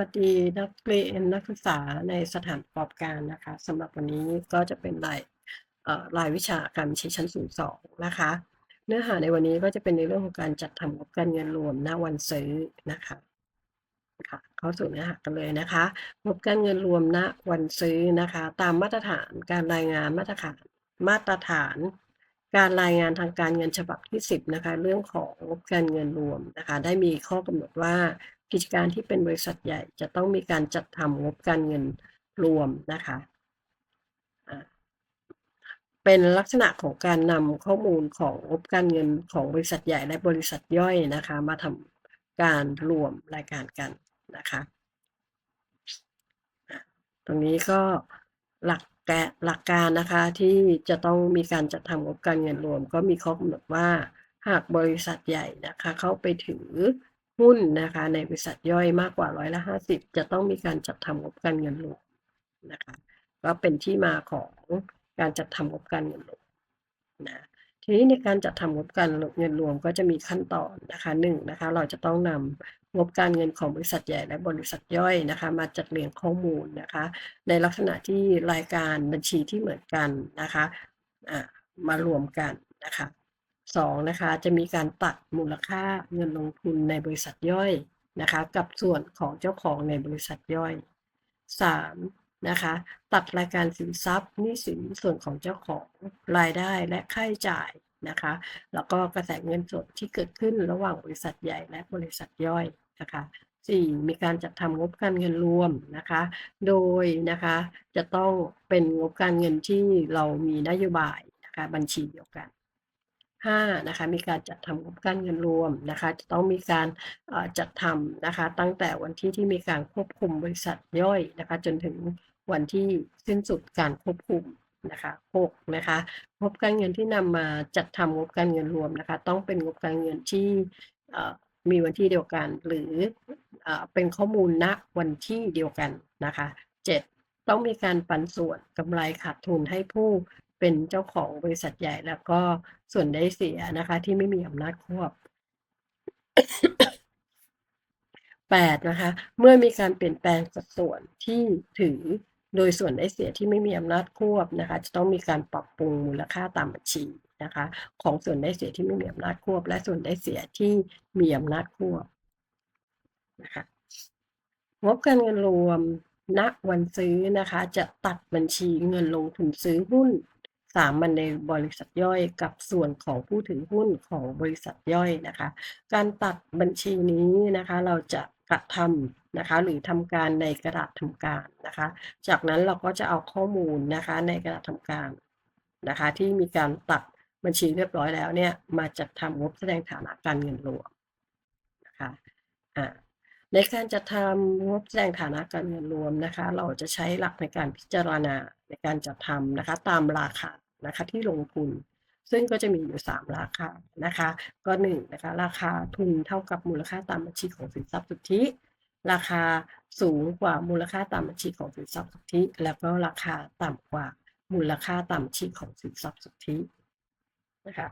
วัสดีนักเรียนนักศึกษาในสถานประกอบการนะคะสำหรับวันนี้ก็จะเป็นรายรายวิชาการบัญชีชั้นสูงสองนะคะ เนื้อหาในวันนี้ก็จะเป็นในเรื่องของการจัดทำงบการเงินรวมณวันซื้อนะคะค่ะเข้าสู่เนื้อหากันเลยนะคะงบการเงินรวมณวันซื้อนะคะ ตามมาตรฐานการรายงานมาตรฐานมาตรฐาน การรายงานทางการเงินฉบับที่ 10นะคะเรื่องของงบการเงินรวมนะคะ ได้มีข้อกำหนดว่า กิจการที่เป็นบริษัทใหญ่จะต้องมีการจัดทำงบการเงินรวมนะคะเป็นลักษณะของการนำข้อมูลของงบการเงินของบริษัทใหญ่และบริษัทย่อยนะคะ มาทำการรวมรายการกันนะคะอะตรงนี้ก็หลักแกะหลักการนะคะที่จะต้องมีการจัดทำงบการเงินรวม ก็มีข้อกำหนดว่าหากบริษัทใหญ่นะคะ เข้าไปถือ หุ้นนะคะ ในบริษัทย่อยมากกว่าร้อยละห้าสิบจะต้องมีการจัดทำงบการเงินรวมนะคะก็เป็นที่มาของการจัดทำงบการเงินรวมนะทีนี้ในการจัดทำงบการเงินรวมก็จะมีขั้นตอนนะคะหนึ่งนะคะ เราจะต้องนำงบการเงินของบริษัทใหญ่และบริษัทย่อยนะคะ มาจัดเรียงข้อมูลนะคะ ในลักษณะที่รายการบัญชีที่เหมือนกันนะคะอ่ามารวมกันนะคะ สองนะคะจะมีการตัดมูลค่าเงินลงทุนในบริษัทย่อยนะคะกับส่วนของเจ้าของในบริษัทย่อยสามนะคะตัดรายการสินทรัพย์หนี้สินส่วนของเจ้าของรายได้และค่าใช้จ่ายนะคะแล้วก็กระแสเงินสดที่เกิดขึ้นระหว่างบริษัทใหญ่และบริษัทย่อยนะคะ 4. มีการจัดทำงบการเงินรวมนะคะ โดยนะคะจะต้องเป็นงบการเงินที่เรามีนโยบายนะคะบัญชีเดียวกัน 5. นะคะมีการจัดทำงบการเงินรวมนะคะจะต้องมีการจัดทำนะคะตั้งแต่วันที่ที่มีการควบคุมบริษัทย่อยนะคะจนถึงวันที่สิ้นสุดการควบคุมนะคะ6นะคะงบการเงินที่นำมาจัดทำงบการเงินรวมนะคะต้องเป็นงบการเงินที่มีวันที่เดียวกัน หรือเป็นข้อมูลณวันที่เดียวกันนะคะ7ต้องมีการปันส่วนกำไรขาดทุนให้ผู้ เป็นเจ้าของบริษัทใหญ่แล้วก็ส่วนได้เสียนะคะ ที่ไม่มีอำนาจควบ 8 นะคะ เมื่อมีการเปลี่ยนแปลงสัดส่วนที่ถือโดยส่วนได้เสียที่ไม่มีอำนาจควบนะคะ จะต้องมีการปรับปรุงมูลค่าตามบัญชีนะคะ ของส่วนได้เสียที่ไม่มีอำนาจควบ และส่วนได้เสียที่มีอำนาจควบนะคะงบการเงินรวมณวันซื้อนะคะ จะตัดบัญชีเงินลงทุนซื้อหุ้น สามัญในบริษัทย่อยกับส่วนของผู้ถือหุ้นของบริษัทย่อยนะคะ การตัดบัญชีนี้นะคะเราจะกระทำนะคะหรือทำการในกระดาษทำการนะคะ จากนั้นเราก็จะเอาข้อมูลนะคะในกระดาษทำการนะคะ ที่มีการตัดบัญชีเรียบร้อยแล้วเนี่ยมาจัดทำงบแสดงฐานะการเงินรวมนะคะอ่า ในการจะทำงบแสดงฐานะการเงินรวมนะคะ เราจะใช้หลักในการพิจารณาในการจัดทำนะคะ ตามราคานะคะที่ลงทุน ซึ่งก็จะมีอยู่ 3 ราคานะคะ ก็1นนะคะราคาทุนเท่ากับมูลค่าตามบัญชีของสินทรัพย์สุทธิ ราคาสูงกว่ามูลค่าตามบัญชีของสินทรัพย์สุทธิ แล้วก็ราคาต่ำกว่ามูลค่าตามบัญชีของสินทรัพย์สุทธินะคะ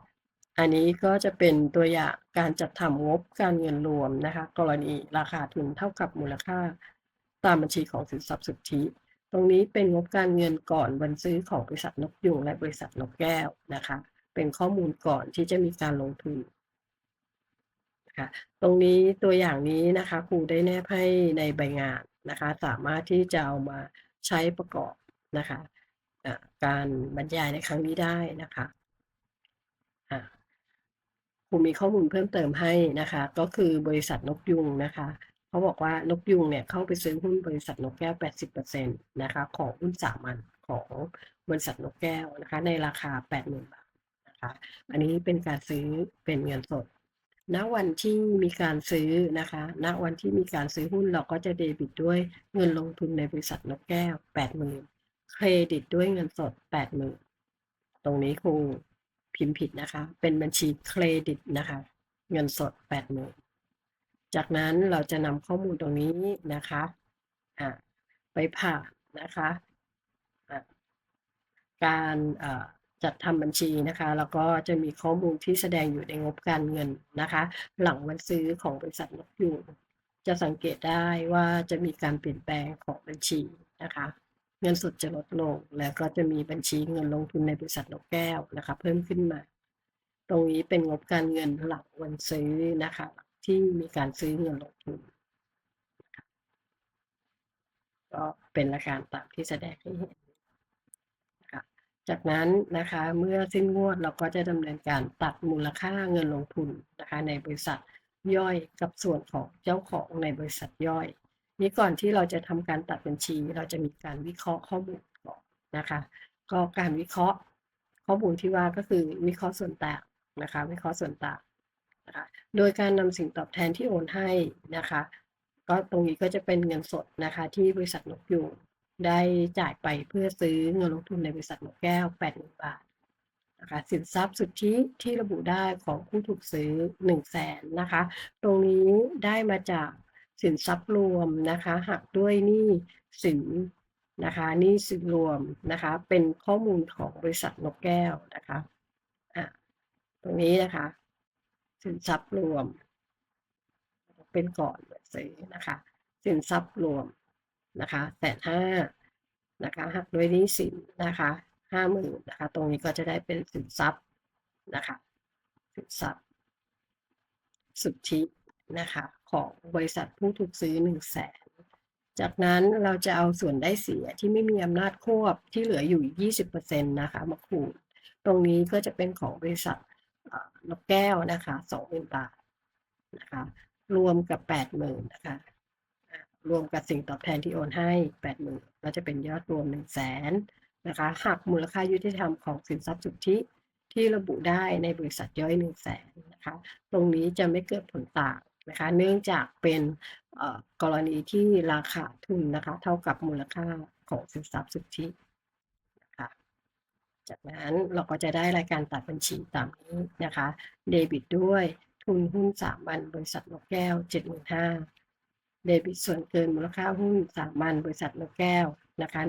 อันนี้ก็จะเป็นตัวอย่างการจัดทำงบการเงินรวมนะคะ กรณีราคาทุนเท่ากับมูลค่า ตามบัญชีของสินทรัพย์สุทธิ ตรงนี้เป็นงบการเงินก่อนวันซื้อของบริษัทนกยุงและบริษัทนกแก้วนะคะ เป็นข้อมูลก่อนที่จะมีการลงทุนนะคะตรงนี้ตัวอย่างนี้นะคะครูได้แนบให้ในใบงานนะคะ สามารถที่จะเอามาใช้ประกอบนะคะการบรรยายในครั้งนี้ได้นะคะ ครูมีข้อมูลเพิ่มเติมให้นะคะ ก็คือบริษัทนกยุงนะคะเขาบอกว่านกยุงเนี่ยเข้าไปซื้อหุ้นบริษัทนกแก้ว 80%นะคะของหุ้นสามัญของบริษัทนกแก้วนะคะในราคา 80,000 บาทนะคะอันนี้เป็นการซื้อเป็นเงินสดณวันที่มีการซื้อนะคะณวันที่มีการซื้อหุ้นเราก็จะเดบิตด้วยเงินลงทุนในบริษัทนกแก้ว 80,000เครดิตด้วยเงินสด 80,000 ตรงนี้ครู พิมพ์ผิดนะคะ เป็นบัญชีเครดิตนะคะ เงินสด80,000จากนั้นเราจะนำข้อมูลตรงนี้นะคะไปผ่านนะคะการจัดทำบัญชีนะคะ แล้วก็จะมีข้อมูลที่แสดงอยู่ในงบการเงินนะคะ หลังวันซื้อของบริษัทนกยูงจะสังเกตได้ว่าจะมีการเปลี่ยนแปลงของบัญชีนะคะ เงินสดจะลดลง แล้วก็จะมีบัญชีเงินลงทุนในบริษัทนกแก้วนะคะเพิ่มขึ้นมา ตรงนี้เป็นงบการเงินหลังวันซื้อนะคะ ที่มีการซื้อเงินลงทุนก็เป็นรายการตามที่แสดงให้เห็นนะคะจากนั้นนะคะเมื่อสิ้นงวดเราก็จะดำเนินการตัดมูลค่าเงินลงทุนนะคะในบริษัทย่อยกับส่วนของเจ้าของในบริษัทย่อย นี้ก่อนที่เราจะทำการตัดบัญชี เราจะมีการวิเคราะห์ข้อมูลก่อนนะคะ ก็การวิเคราะห์ข้อมูลที่ว่าก็คือวิเคราะห์ส่วนต่างนะคะ วิเคราะห์ส่วนต่างนะคะโดยการนำสิ่งตอบแทนที่โอนให้นะคะ ก็ตรงนี้ก็จะเป็นเงินสดนะคะที่บริษัทนกยูงได้จ่ายไปเพื่อซื้อเงินลงทุนในบริษัทนกแก้ว80,000บาทนะคะสินทรัพย์สุทธิที่ระบุได้ของผู้ถูกซื้อ1 0 0 0 0แสนนะคะ ตรงนี้ได้มาจาก สินทรัพย์รวมนะคะหักด้วยหนี้สินนะคะหนี้สินรวมนะคะเป็นข้อมูลของบริษัทนกแก้วนะคะอะตรงนี้นะคะ สินทรัพย์รวม เป็นก่อนซื้อนะคะสินทรัพย์รวมนะคะแสนห้านะคะหักด้วยหนี้สินนะคะห้าหมื่นนะคะ ตรงนี้ก็จะได้เป็นสินทรัพย์นะคะสินทรัพย์สุทธินะคะ ของบริษัทผู้ถูกซื้อ1 0 0 0 0แสนจากนั้นเราจะเอาส่วนได้เสียที่ไม่มีอำนาจควบที่เหลืออยู่ 20%นะคะมาคูณตรงนี้ก็จะเป็นของบริษัทนกแก้วนะคะ20,000บาทนะคะรวมกับ 80,000นะคะรวมกับสิ่งตอบแทนที่โอนให้ 80,000ก็จะเป็นยอดรวม 1 0 0 0 0แสนนะคะหักมูลค่ายุติธรรมของสินทรัพย์สุทธิที่ระบุได้ในบริษัทย่อย 1 0 0 0 0แสนนะคะตรงนี้จะไม่เกิดผลต่าง นะคะ เนื่องจากเป็นกรณีที่ราคาทุนนะคะ เท่ากับมูลค่าของสินทรัพย์สุทธินะคะ จากนั้นเราก็จะได้รายการตัดบัญชีตามนี้นะคะ เดบิตด้วยทุนหุ้นสามัญบริษัทนกแก้ว 75,000เดบิตส่วนเกินมูลค่าหุ้นสามัญบริษัทนกแก้วนะคะ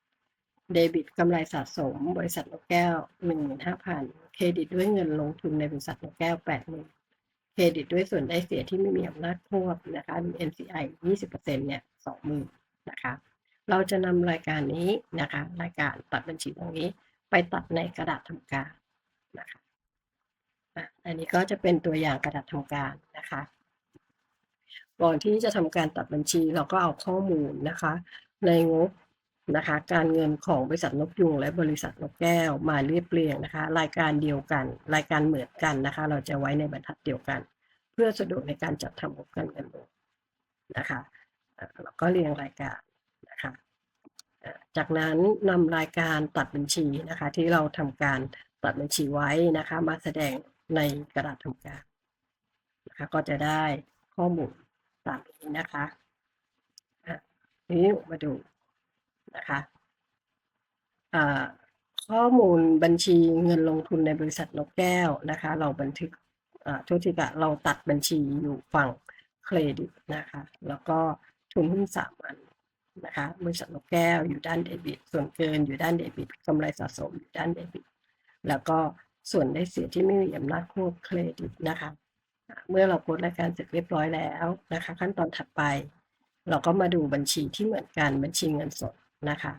10,000เดบิตกำไรสะสม บริษัทนกแก้ว 15,000 เครดิตด้วยเงินลงทุนในบริษัทนกแก้ว 80,000 เครดิตด้วยส่วนได้เสียที่ไม่มีอำนาจควบนะคะมี NCI 20%เนี่ย20,000นะคะ เราจะนำรายการนี้นะคะ รายการตัดบัญชีตรงนี้ ไปตัดในกระดาษทำการนะคะอันนี้ก็จะเป็นตัวอย่างกระดาษทำการนะคะก่อนที่จะทำการตัดบัญชีเราก็เอาข้อมูลนะคะ ในงบ นะคะ การเงินของบริษัทนกยุงและบริษัทนกแก้วมาเรียบเรียงนะคะ รายการเดียวกัน รายการเหมือนกันนะคะ เราจะไว้ในบรรทัดเดียวกัน เพื่อสะดวกในการจัดทำงบการเงินนะคะเราก็เรียงรายการนะคะจากนั้นนำรายการตัดบัญชีนะคะ ที่เราทำการตัดบัญชีไว้นะคะ มาแสดงในกระดาษทำการนะคะก็จะได้ข้อมูลตามนี้นะคะนี้มาดู นะคะข้อมูลบัญชีเงินลงทุนในบริษัทนกแก้วนะคะ เราบันทึกทุกทีกะเราตัดบัญชีอยู่ฝั่งเครดิตนะคะ แล้วก็ทุนหุ้นสามัญนะคะบริษัทนกแก้วอยู่ด้านเดบิต ส่วนเกินอยู่ด้านเดบิตกำไรสะสมอยู่ด้านเดบิต แล้วก็ส่วนได้เสียที่ไม่มีอำนาจควบเครดิตนะคะ เมื่อเราโพสรายการเสร็จเรียบร้อยแล้วนะคะ ขั้นตอนถัดไป เราก็มาดูบัญชีที่เหมือนกันบัญชีเงินสด นะคะ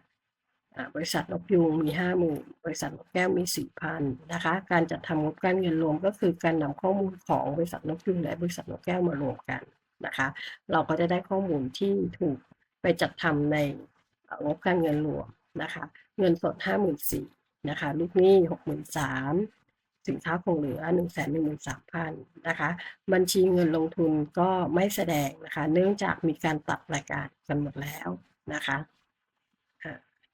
บริษัทนกยูงมีห้าหมื่นบริษัทนกแก้วมีสี่พันนะคะ การจัดทำงบการเงินรวมก็คือการนำข้อมูลของบริษัทนกยูงและบริษัทนกแก้วมารวมกันนะคะ เราก็จะได้ข้อมูลที่ถูกไปจัดทำในงบการเงินรวมนะคะ เงินสดห้าหมื่นสี่นะคะลูกหนี้หกหมื่นสามสินค้าคงเหลือหนึ่งแสนหนึ่งหมื่นสามพันนะคะ บัญชีเงินลงทุนก็ไม่แสดงนะคะ เนื่องจากมีการตัดรายการกันหมดแล้วนะคะ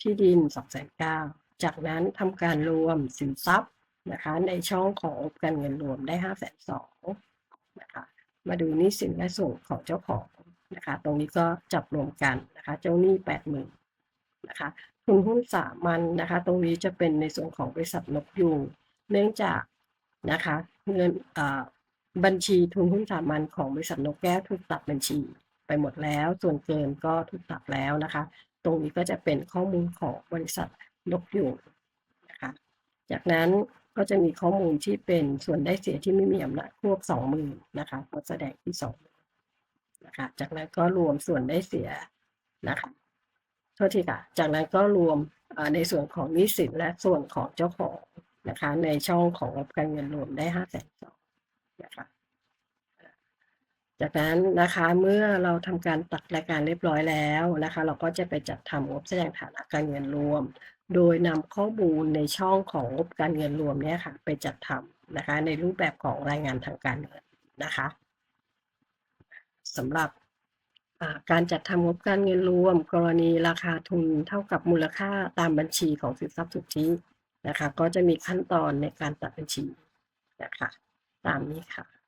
ที่ดิน2องแสนเก้าจากนั้นทำการรวมสินทรัพย์นะคะ ในช่องของการเงินรวมได้5้าแสนสองนะคะ มาดูนี้สินและส่งของเจ้าของนะคะ ตรงนี้ก็จับรวมกันนะคะ เจ้าหนี้แปดหมื่นนะคะทุนหุ้นสามัญนนะคะ ตรงนี้จะเป็นในส่วนของบริษัทนกยูงเนื่องจากนะคะเงินบัญชีทุนหุ้นสามัญของบริษัทนกแก้วถูกตัดบัญชีไปหมดแล้ว ส่วนเกินก็ถูกตัดแล้วนะคะ ตรงนี้ก็จะเป็นข้อมูลของบริษัทนกยูงนะคะ จากนั้นก็จะมีข้อมูลที่เป็นส่วนได้เสียที่ไม่มีอำนาจควบสองมือนะคะมาแสดงที่สองนะคะ จากนั้นก็รวมส่วนได้เสียนะคะโทษทีค่ะ จากนั้นก็รวมในส่วนของนี้สินและส่วนของเจ้าของนะคะ ในช่องของงบการเงินรวมได้ห้าแสนสองนะคะ จากนั้นนะคะเมื่อเราทำการตัดรายการเรียบร้อยแล้วนะคะ เราก็จะไปจัดทำงบแสดงฐานะการเงินรวม โดยนำข้อมูลในช่องของงบการเงินรวมเนี่ยค่ะไปจัดทำนะคะ ในรูปแบบของรายงานทางการเงินนะคะสำหรับการจัดทำงบการเงินรวม กรณีราคาทุนเท่ากับมูลค่าตามบัญชีของสินทรัพย์สุทธินะคะ ก็จะมีขั้นตอนในการตัดบัญชีนะคะ ตามนี้ค่ะ